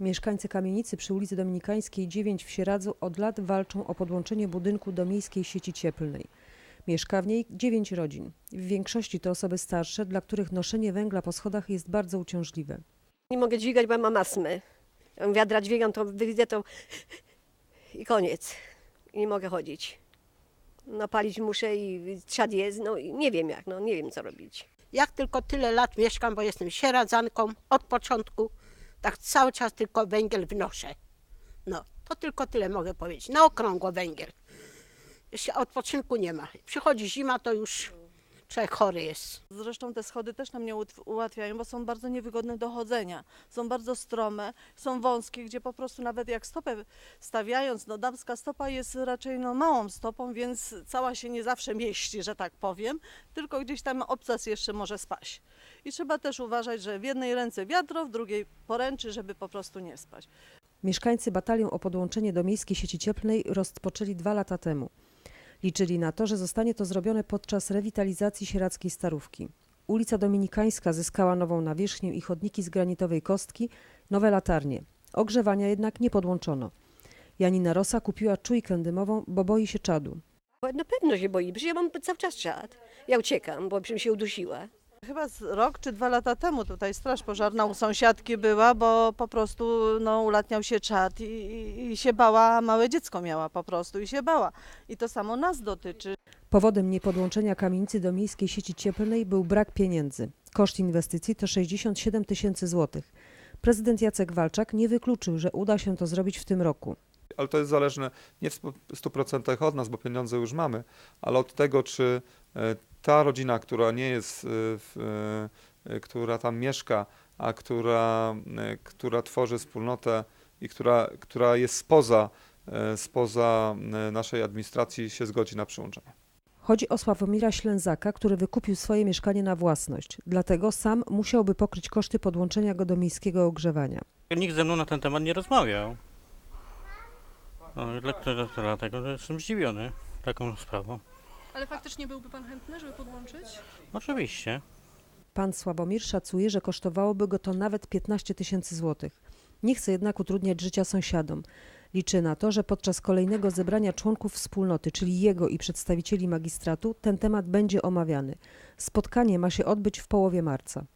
Mieszkańcy kamienicy przy ulicy Dominikańskiej 9 w Sieradzu od lat walczą o podłączenie budynku do miejskiej sieci cieplnej. Mieszka w niej 9 rodzin. W większości to osoby starsze, dla których noszenie węgla po schodach jest bardzo uciążliwe. Nie mogę dźwigać, bo mam astmę. Wiadra dźwigam, to wyjdę to i koniec. I nie mogę chodzić. Napalić muszę i trzad jest, no i nie wiem jak, no nie wiem co robić. Jak tylko tyle lat mieszkam, bo jestem sieradzanką od początku, tak cały czas tylko węgiel wnoszę. No, to tylko tyle mogę powiedzieć. Na okrągło węgiel. Jeśli odpoczynku nie ma. Przychodzi zima, to już człowiek chory jest. Zresztą te schody też nam nie ułatw- ułatwiają, bo są bardzo niewygodne do chodzenia. Są bardzo strome, są wąskie, gdzie po prostu nawet jak stopę stawiając, no damska stopa jest raczej no, małą stopą, więc cała się nie zawsze mieści, że tak powiem, tylko gdzieś tam obcas jeszcze może spaść. I trzeba też uważać, że w jednej ręce wiadro, w drugiej poręczy, żeby po prostu nie spać. Mieszkańcy batalią o podłączenie do miejskiej sieci cieplnej rozpoczęli dwa lata temu. Liczyli na to, że zostanie to zrobione podczas rewitalizacji sieradzkiej starówki. Ulica Dominikańska zyskała nową nawierzchnię i chodniki z granitowej kostki, nowe latarnie. Ogrzewania jednak nie podłączono. Janina Rosa kupiła czujkę dymową, bo boi się czadu. Bo Na pewno się boi, przecież ja mam cały czas czad. Ja uciekam, bo bym się udusiła. Chyba z rok czy dwa lata temu tutaj straż pożarna u sąsiadki była, bo po prostu no, ulatniał się czad i, i, i się bała, a małe dziecko miała po prostu i się bała. I to samo nas dotyczy. Powodem niepodłączenia kamienicy do miejskiej sieci cieplnej był brak pieniędzy. Koszt inwestycji to 67 tysięcy złotych. Prezydent Jacek Walczak nie wykluczył, że uda się to zrobić w tym roku. ale to jest zależne nie w stu- 100% od nas, bo pieniądze już mamy, ale od tego, czy e, ta rodzina, która nie jest, e, w, e, e, która tam mieszka, a która, która tworzy wspólnotę i która, która jest spoza, spoza naszej administracji, się zgodzi na przyłączenie. Chodzi o Sławomira Ślęzaka, który wykupił swoje mieszkanie na własność. Dlatego sam musiałby pokryć koszty podłączenia go do miejskiego ogrzewania. Nikt ze mną na ten temat nie rozmawiał. No, dlatego, dlatego że jestem zdziwiony taką sprawą. Ale faktycznie byłby pan chętny, żeby podłączyć? Oczywiście. Pan Sławomir szacuje, że kosztowałoby go to nawet 15 tysięcy złotych. Nie chce jednak utrudniać życia sąsiadom. Liczy na to, że podczas kolejnego zebrania członków wspólnoty, czyli jego i przedstawicieli magistratu, ten temat będzie omawiany. Spotkanie ma się odbyć w połowie marca.